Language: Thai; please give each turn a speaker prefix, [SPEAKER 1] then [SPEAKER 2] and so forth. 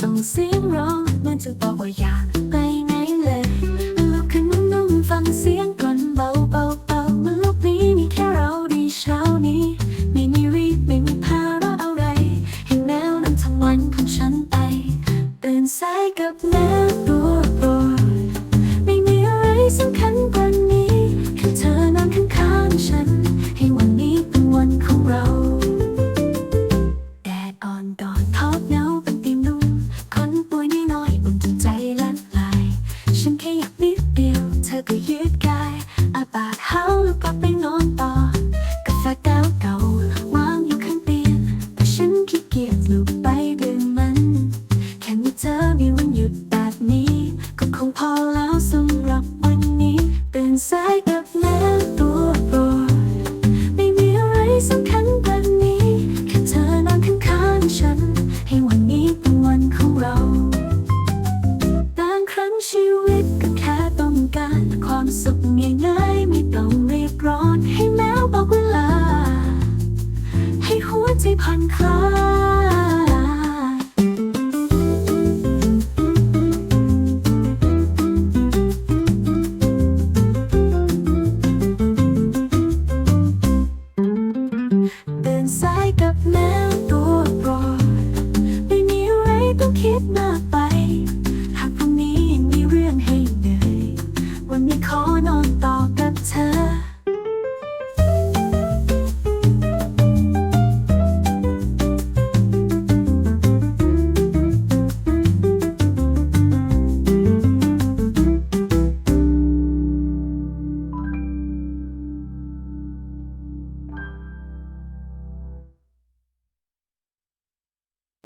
[SPEAKER 1] ส่งเสียงร้องเหมันจะบอกว่าอยากไปไหนเลยลุกขึ้นนุ่มฟังเสียงกลอนเบาเบาเบามันโลกนี้มีแค่เราดีเช้านี้ ไม่มีรีบไม่มีภาระอะไรให้แนวนำทั้งวันของฉันไปตื่นสายกับแมว กลับไปนอนต่อกาแฟแก้วเก่าวางอยู่ข้างเตียงแต่ฉันขี้เกียจลุกไปดื่มมัน แค่มีเธอมีวันหยุดแบบนี้ ก็คงพอแล้วสำหรับวันนี้ เป็นสายกับแม่ตัวโปรดไม่มีอะไรสำคัญ ผ่อนคลายสายกับแมวตัวโปรดไม่มีอะไรต้องคิดมากไป